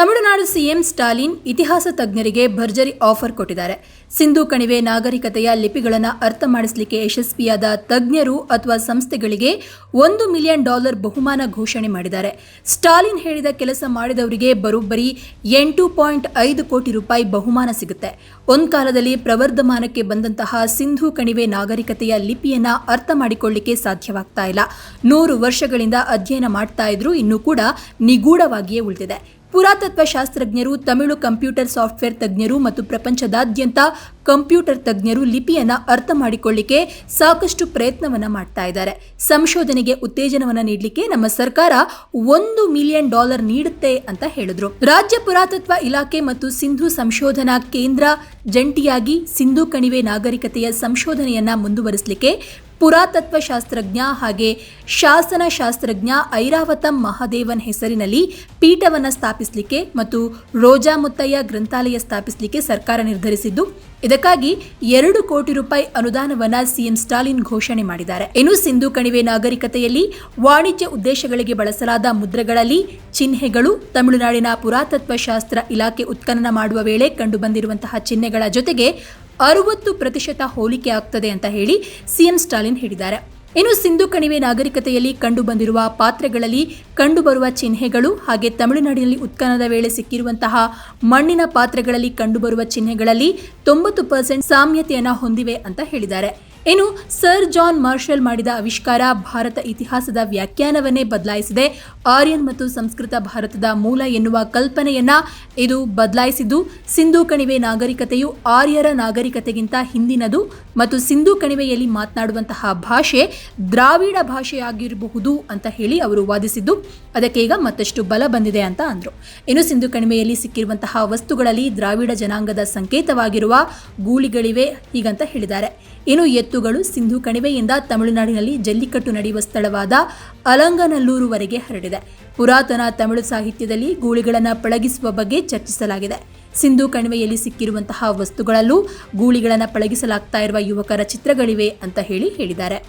Tamil Nadu CM Stalin ಇತಿಹಾಸ ತಜ್ಞರಿಗೆ ಭರ್ಜರಿ offer ಕೊಟ್ಟಿದ್ದಾರೆ. ಸಿಂಧು ಕಣಿವೆ ನಾಗರಿಕತೆಯ ಲಿಪಿಗಳನ್ನು ಅರ್ಥ ಮಾಡಿಸಲಿಕ್ಕೆ ಯಶಸ್ವಿಯಾದ ತಜ್ಞರು ಅಥವಾ ಸಂಸ್ಥೆಗಳಿಗೆ ಒಂದು ಮಿಲಿಯನ್ ಡಾಲರ್ ಬಹುಮಾನ ಘೋಷಣೆ ಮಾಡಿದ್ದಾರೆ. ಸ್ಟಾಲಿನ್ ಹೇಳಿದ ಕೆಲಸ ಮಾಡಿದವರಿಗೆ ಬರೋಬ್ಬರಿ ಎಂಟು ಪಾಯಿಂಟ್ ಐದು ಕೋಟಿ ರೂಪಾಯಿ ಬಹುಮಾನ ಸಿಗುತ್ತೆ. ಒಂದು ಕಾಲದಲ್ಲಿ ಪ್ರವರ್ಧಮಾನಕ್ಕೆ ಬಂದಂತಹ ಸಿಂಧು ಕಣಿವೆ ನಾಗರಿಕತೆಯ ಲಿಪಿಯನ್ನು ಅರ್ಥ ಮಾಡಿಕೊಳ್ಳಿಕ್ಕೆ ಸಾಧ್ಯವಾಗ್ತಾ ಇಲ್ಲ. ನೂರು ವರ್ಷಗಳಿಂದ ಅಧ್ಯಯನ ಮಾಡ್ತಾ ಇದ್ರು ಇನ್ನೂ ಕೂಡ ನಿಗೂಢವಾಗಿಯೇ ಉಳಿದಿದೆ. ಪುರಾತತ್ವ ಶಾಸ್ತ್ರಜ್ಞರು, ತಮಿಳು ಕಂಪ್ಯೂಟರ್ ಸಾಫ್ಟ್ವೇರ್ ತಜ್ಞರು ಮತ್ತು ಪ್ರಪಂಚದಾದ್ಯಂತ ಕಂಪ್ಯೂಟರ್ ತಜ್ಞರು ಲಿಪಿಯನ್ನು ಅರ್ಥ ಮಾಡಿಕೊಳ್ಳಿಕ್ಕೆ ಸಾಕಷ್ಟು ಪ್ರಯತ್ನವನ್ನು ಮಾಡ್ತಾ ಇದ್ದಾರೆ. ಸಂಶೋಧನೆಗೆ ಉತ್ತೇಜನವನ್ನು ನೀಡಲಿಕ್ಕೆ ನಮ್ಮ ಸರ್ಕಾರ ಒಂದು ಮಿಲಿಯನ್ ಡಾಲರ್ ನೀಡುತ್ತೆ ಅಂತ ಹೇಳಿದ್ರು. ರಾಜ್ಯ ಪುರಾತತ್ವ ಇಲಾಖೆ ಮತ್ತು ಸಿಂಧು ಸಂಶೋಧನಾ ಕೇಂದ್ರ ಜಂಟಿಯಾಗಿ ಸಿಂಧು ಕಣಿವೆ ನಾಗರಿಕತೆಯ ಸಂಶೋಧನೆಯನ್ನ ಮುಂದುವರಿಸಲಿಕ್ಕೆ ಪುರಾತತ್ವ ಶಾಸ್ತ್ರಜ್ಞ ಹಾಗೆ ಶಾಸನ ಶಾಸ್ತ್ರಜ್ಞ ಐರಾವತಂ ಮಹಾದೇವನ್ ಹೆಸರಿನಲ್ಲಿ ಪೀಠವನ್ನು ಸ್ಥಾಪಿಸಲಿಕ್ಕೆ ಮತ್ತು ರೋಜಾ ಮುತ್ತಯ್ಯ ಗ್ರಂಥಾಲಯ ಸ್ಥಾಪಿಸಲಿಕ್ಕೆ ಸರ್ಕಾರ ನಿರ್ಧರಿಸಿದ್ದು, ಇದಕ್ಕಾಗಿ ಎರಡು ಕೋಟಿ ರೂಪಾಯಿ ಅನುದಾನವನ್ನ ಸಿಎಂ ಸ್ಟಾಲಿನ್ ಘೋಷಣೆ ಮಾಡಿದ್ದಾರೆ. ಇನ್ನು ಸಿಂಧು ಕಣಿವೆ ನಾಗರಿಕತೆಯಲ್ಲಿ ವಾಣಿಜ್ಯ ಉದ್ದೇಶಗಳಿಗೆ ಬಳಸಲಾದ ಮುದ್ರೆಗಳಲ್ಲಿ ಚಿಹ್ನೆಗಳು ತಮಿಳುನಾಡಿನ ಪುರಾತತ್ವ ಶಾಸ್ತ್ರ ಇಲಾಖೆ ಉತ್ಖನನ ಮಾಡುವ ವೇಳೆ ಕಂಡುಬಂದಿರುವಂತಹ ಚಿಹ್ನೆಗಳ ಜೊತೆಗೆ ಅರವತ್ತು ಪ್ರತಿಶತ ಹೋಲಿಕೆ ಆಗ್ತದೆ ಅಂತ ಹೇಳಿ ಸಿಎಂ ಸ್ಟಾಲಿನ್ ಹೇಳಿದ್ದಾರೆ. ಇನ್ನು ಸಿಂಧು ಕಣಿವೆ ನಾಗರಿಕತೆಯಲ್ಲಿ ಕಂಡುಬಂದಿರುವ ಪಾತ್ರೆಗಳಲ್ಲಿ ಕಂಡುಬರುವ ಚಿಹ್ನೆಗಳು ಹಾಗೆ ತಮಿಳುನಾಡಿನಲ್ಲಿ ಉತ್ಖನನದ ವೇಳೆ ಸಿಕ್ಕಿರುವಂತಹ ಮಣ್ಣಿನ ಪಾತ್ರೆಗಳಲ್ಲಿ ಕಂಡುಬರುವ ಚಿಹ್ನೆಗಳಲ್ಲಿ ತೊಂಬತ್ತು ಪರ್ಸೆಂಟ್ ಸಾಮ್ಯತೆಯನ್ನು ಹೊಂದಿವೆ ಅಂತ ಹೇಳಿದ್ದಾರೆ. ಇನ್ನು ಸರ್ ಜಾನ್ ಮಾರ್ಷಲ್ ಮಾಡಿದ ಆವಿಷ್ಕಾರ ಭಾರತ ಇತಿಹಾಸದ ವ್ಯಾಖ್ಯಾನವನ್ನೇ ಬದಲಾಯಿಸಿದೆ. ಆರ್ಯನ್ ಮತ್ತು ಸಂಸ್ಕೃತ ಭಾರತದ ಮೂಲ ಎನ್ನುವ ಕಲ್ಪನೆಯನ್ನ ಇದು ಬದಲಾಯಿಸಿದ್ದು, ಸಿಂಧೂ ಕಣಿವೆ ನಾಗರಿಕತೆಯು ಆರ್ಯರ ನಾಗರಿಕತೆಗಿಂತ ಹಿಂದಿನದು ಮತ್ತು ಸಿಂಧೂ ಕಣಿವೆಯಲ್ಲಿ ಮಾತನಾಡುವಂತಹ ಭಾಷೆ ದ್ರಾವಿಡ ಭಾಷೆಯಾಗಿರಬಹುದು ಅಂತ ಹೇಳಿ ಅವರು ವಾದಿಸಿದ್ದು. ಅದಕ್ಕೆ ಈಗ ಮತ್ತಷ್ಟು ಬಲ ಬಂದಿದೆ ಅಂತ ಅಂದರು. ಇನ್ನು ಸಿಂಧೂ ಕಣಿವೆಯಲ್ಲಿ ಸಿಕ್ಕಿರುವಂತಹ ವಸ್ತುಗಳಲ್ಲಿ ದ್ರಾವಿಡ ಜನಾಂಗದ ಸಂಕೇತವಾಗಿರುವ ಗೂಳಿಗಳಿವೆ ಹೀಗಂತ ಹೇಳಿದ್ದಾರೆ. ಇನ್ನು ಎತ್ತುಗಳು ಸಿಂಧು ಕಣಿವೆಯಿಂದ ತಮಿಳುನಾಡಿನಲ್ಲಿ ಜಲ್ಲಿಕಟ್ಟು ನಡೆಯುವ ಸ್ಥಳವಾದ ಅಲಂಗನಲ್ಲೂರುವರೆಗೆ ಹರಡಿದೆ. ಪುರಾತನ ತಮಿಳು ಸಾಹಿತ್ಯದಲ್ಲಿ ಗೂಳಿಗಳನ್ನು ಪಳಗಿಸುವ ಬಗ್ಗೆ ಚರ್ಚಿಸಲಾಗಿದೆ. ಸಿಂಧು ಕಣಿವೆಯಲ್ಲಿ ಸಿಕ್ಕಿರುವಂತಹ ವಸ್ತುಗಳಲ್ಲೂ ಗೂಳಿಗಳನ್ನು ಪಳಗಿಸಲಾಗ್ತಾ ಇರುವ ಯುವಕರ ಚಿತ್ರಗಳಿವೆ ಅಂತ ಹೇಳಿ ಹೇಳಿದ್ದಾರೆ.